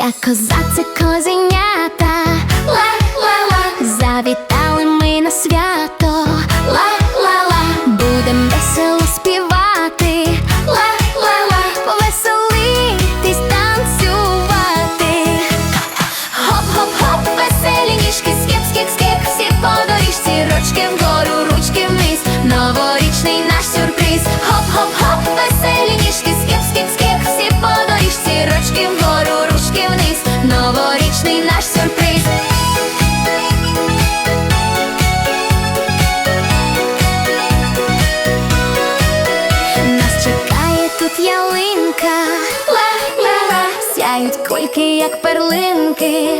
약혼사츠 코징야다 Квітить ялинка, сяють кульки, як перлинки.